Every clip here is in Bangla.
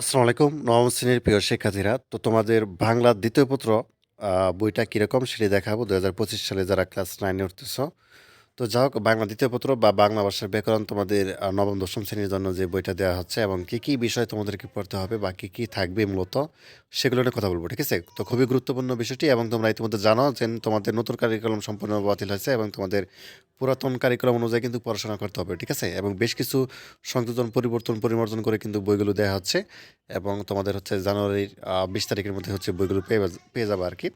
আসসালামু আলাইকুম, নবম শ্রেণির প্রিয় শিক্ষার্থীরা। তো তোমাদের বাংলার দ্বিতীয় পত্র বইটা কীরকম সেটি দেখাবো। দু হাজার পঁচিশ সালে যারা ক্লাস নাইনে উঠতেছ তো যা হোক, বাংলা দ্বিতীয় পত্র বা বাংলা ভাষার ব্যাকরণ তোমাদের নবম, দশম শ্রেণির জন্য যে বইটা দেওয়া হচ্ছে এবং কী কী বিষয় তোমাদেরকে পড়তে হবে বা কী কী থাকবে মূলত, সেগুলো নিয়ে কথা বলব, ঠিক আছে? তো খুবই গুরুত্বপূর্ণ বিষয়টি এবং তোমরা ইতিমধ্যে জানো যে তোমাদের নতুন কারিকুলাম সম্পূর্ণ বাতিল হয়েছে এবং তোমাদের পুরাতন কারিকুলাম অনুযায়ী কিন্তু পড়াশোনা করতে হবে, ঠিক আছে? এবং বেশ কিছু সংযোজন পরিবর্তন, পরিমার্জন করে কিন্তু বইগুলো দেওয়া হচ্ছে এবং তোমাদের হচ্ছে জানুয়ারির বিশ তারিখের মধ্যে হচ্ছে বইগুলো পেয়ে পেয়ে যাবে আর কি।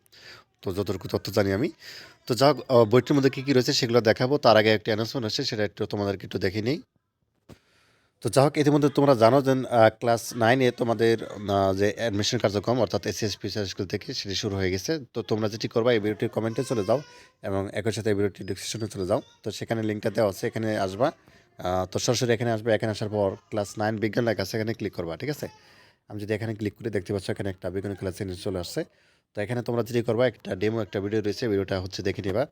তো যতটুকু তথ্য জানি আমি। তো যা বইটির মধ্যে কী কী রয়েছে সেগুলো দেখাবো। তার আগে একটা অ্যানাউন্সমেন্ট আছে সেটা একটু তোমাদেরকে একটু দেখে নিই। তো যা হোক, ইতিমধ্যে তোমরা জানো যে ক্লাস নাইনে তোমাদের যে অ্যাডমিশন কার্যক্রম, অর্থাৎ এসএসপি স্কুল থেকে সেটি শুরু হয়ে গেছে। তো তোমরা যেটি করবা, এই ভিডিওটির কমেন্টে চলে যাও এবং একই সাথে এই ভিডিওটির ডিসক্রিপশনে চলে যাও। তো সেখানে লিঙ্কটা দেওয়া আছে, এখানে আসবা। তো সরাসরি এখানে আসবে, এখানে আসার পর ক্লাস নাইন বিজ্ঞান লেখা এখানে ক্লিক করবা, ঠিক আছে? আমি যদি এখানে ক্লিক করে দেখতে পাচ্ছ, এখানে একটা বিজ্ঞান ক্লাস চলে আসছে। তো এখানে তোমরা যেটি করবা, একটা ডেমো একটা ভিডিও রয়েছে ভিডিওটা হচ্ছে দেখে নিবা।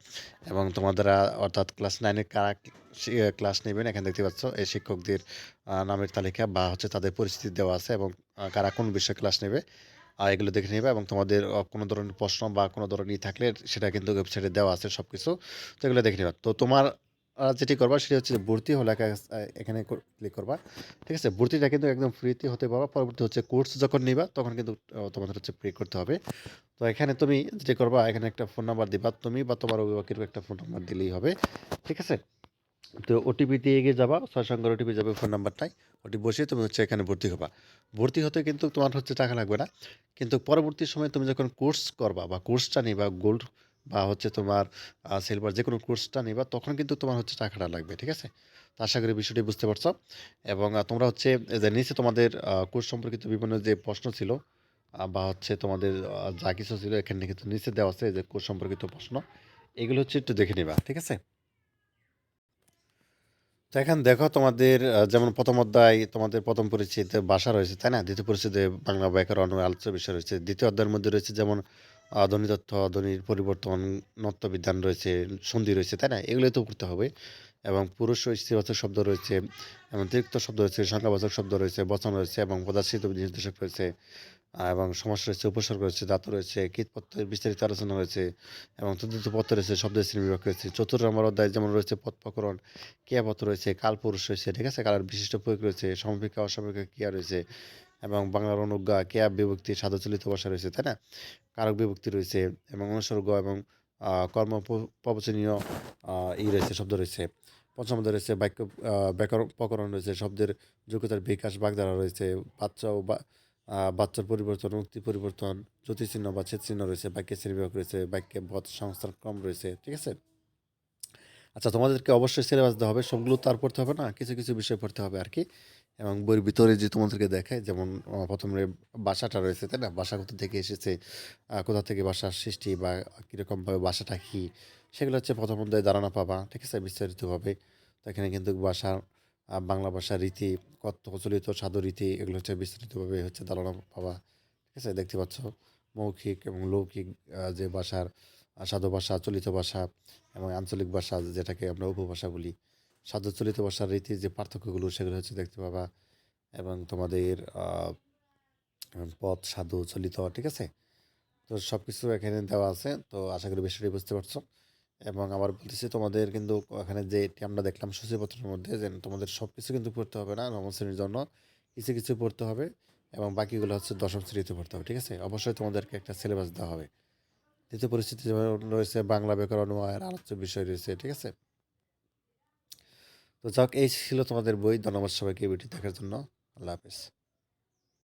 এবং তোমাদের অর্থাৎ ক্লাস নাইনের কারা ক্লাস নেবেন, এখানে দেখতে পাচ্ছ, এই শিক্ষকদের নামের তালিকা বা হচ্ছে তাদের পরিস্থিতি দেওয়া আছে এবং কারা কোন বিষয়ে ক্লাস নেবে আর এগুলো দেখে নেবে এবং তোমাদের কোনো ধরনের প্রশ্ন বা কোনো ধরনের থাকলে সেটা কিন্তু ওয়েবসাইটে দেওয়া আছে সব কিছু তো এগুলো দেখে নেবা। তো তোমার যেটি করবা সেটি হচ্ছে ভর্তি হলে এখানে ক্লিক করবা। ঠিক আছে? ভর্তিটা কিন্তু একদম ফ্রিতে হতে পারবা। পরবর্তী হচ্ছে কোর্স যখন নিবা, তখন কিন্তু তোমাদের হচ্ছে পে করতে হবে। তো এখানে তুমি যেটি করবা, এখানে একটা ফোন নাম্বার দিবা তুমি বা তোমার অভিভাবকের একটা ফোন নাম্বার দিলেই হবে। ঠিক আছে? তো ওটিপি দিয়ে এগিয়ে যাবা ছয় সঙ্গে ওটিপি যাবে ফোন নাম্বারটাই ওটিপি বসিয়ে তুমি হচ্ছে এখানে ভর্তি হবা। ভর্তি হতে কিন্তু তোমার হচ্ছে টাকা লাগবে না। কিন্তু পরবর্তী সময় তুমি যখন কোর্স করবা বা কোর্সটা নিবা গোল্ড বা হচ্ছে তোমার সিলভার যে কোনো কোর্সটা নিবা, তখন কিন্তু তোমার হচ্ছে টাকাটা লাগবে, ঠিক আছে? তো আশা করি বিষয়টি বুঝতে পারছ। এবং তোমরা হচ্ছে যে নিচে তোমাদের কোর্স সম্পর্কিত বিভিন্ন যে প্রশ্ন ছিল বা হচ্ছে তোমাদের যা কিছু ছিল, এখানে কিন্তু নিচে দেওয়া আছে, যে কোর্স সম্পর্কিত প্রশ্ন। এগুলো হচ্ছে একটু দেখে নিবা, ঠিক আছে? তো এখন দেখো তোমাদের যেমন প্রথম অধ্যায় তোমাদের প্রথম পরিচিত ভাষা রয়েছে, তাই না? দ্বিতীয় পরিচিতি বাংলা ব্যাকরণ আলোচ্য বিষয় রয়েছে। দ্বিতীয় অধ্যায়ের মধ্যে রয়েছে যেমন ধ্বনি তথ্য ধ্বনির পরিবর্তন, নত্যবিধান রয়েছে, সন্ধি রয়েছে, তাই না? এগুলো তো করতে হবে। এবং পুরুষ স্ত্রীবাচক শব্দ রয়েছে, এবং অতিরিক্ত শব্দ রয়েছে, সংখ্যাবাচক শব্দ রয়েছে, বচন রয়েছে, এবং পদার্থিত নির্দেশক রয়েছে। এবং সমস্যা রয়েছে, উপসর্গ রয়েছে, ধাতু রয়েছে কীটপত্রের বিস্তারিত আলোচনা রয়েছে এবং তদ্ধিত পত্র রয়েছে শব্দের শ্রেণি বিভাগ রয়েছে, চতুর্থ নম্বর অধ্যায় যেমন রয়েছে পথ প্রকরণ ক্রিয়াপত্র রয়েছে, কালপুরুষ রয়েছে, ঠিক আছে? কালার বিশিষ্ট প্রয়োগ রয়েছে সমপিকা অসমপিকা ক্রিয়া রয়েছে এবং বাংলার অনুজ্ঞা, ক্রিয়া বিভক্তি, সাধুচলিত ভাষা রয়েছে, তাই না? কারক বিভক্তি রয়েছে এবং অনুসর্গ এবং কর্ম প্রবচনীয় ই রয়েছে, শব্দ রয়েছে। পঞ্চম অধ্যায় রয়েছে বাক্য ব্যাকরণ, প্রকরণ রয়েছে, শব্দের যোগ্যতার বিকাশ বাগধারা রয়েছে বাচ্চা ও বাচ্চার পরিবর্তন উক্তি পরিবর্তন জ্যোতিচিহ্ন বা চিহ্ন রয়েছে বাক্যের শ্রেণীবিভাগ রয়েছে বাক্যে বধ সংস্থান ক্রম রয়েছে ঠিক আছে? আচ্ছা তোমাদেরকে অবশ্যই সিলেবাস দেওয়া হবে সবগুলো তো আর পড়তে হবে না কিছু কিছু বিষয় পড়তে হবে আর কি এবং বইয়ের ভিতরে যে তোমাদেরকে দেখায় যেমন প্রথমে ভাষাটা রয়েছে তাই না? বাসা কোথা থেকে এসেছে কোথা থেকে বাসার সৃষ্টি বা কীরকমভাবে বাসাটা কী? সেগুলো হচ্ছে প্রথম অধ্যায়ে ধারণা পাবা ঠিক আছে? বিস্তারিতভাবে। তো এখানে কিন্তু আহ, বাংলা ভাষার রীতি, কত প্রচলিত সাধু রীতি, এগুলো হচ্ছে বিস্তারিতভাবে হচ্ছে ধারণা পাওয়া, ঠিক আছে? দেখতে পাচ্ছ, মৌখিক এবং লৌকিক যে ভাষার সাধু ভাষা, চলিত ভাষা এবং আঞ্চলিক ভাষা যেটাকে আমরা উপভাষা বলি। সাধু চলিত ভাষার রীতির যে পার্থক্যগুলো, সেগুলো হচ্ছে দেখতে পাবা এবং তোমাদের পথ, সাধু, চলিত, ঠিক আছে? তো সব কিছু এখানে দেওয়া আছে, তো আশা করি বিষয়টি বুঝতে পারছ। এবং আবার বলতেছি তোমাদের কিন্তু এখানে যে এটি আমরা দেখলাম সূচিপত্রের মধ্যে যে তোমাদের সব কিছু কিন্তু পড়তে হবে না, নবম শ্রেণির জন্য কিছু কিছু পড়তে হবে এবং বাকিগুলো হচ্ছে দশম শ্রেণীতে পড়তে হবে, ঠিক আছে? অবশ্যই তোমাদেরকে একটা সিলেবাস দেওয়া হবে। দ্বিতীয় পরিস্থিতি রয়েছে, বাংলা ব্যাকরণ আর আলোচ্য বিষয় রয়েছে, ঠিক আছে? তো যাক, এই ছিল তোমাদের বই। ধন্যবাদ সবাইকে বইটি দেখার জন্য। আল্লাহ হাফেজ।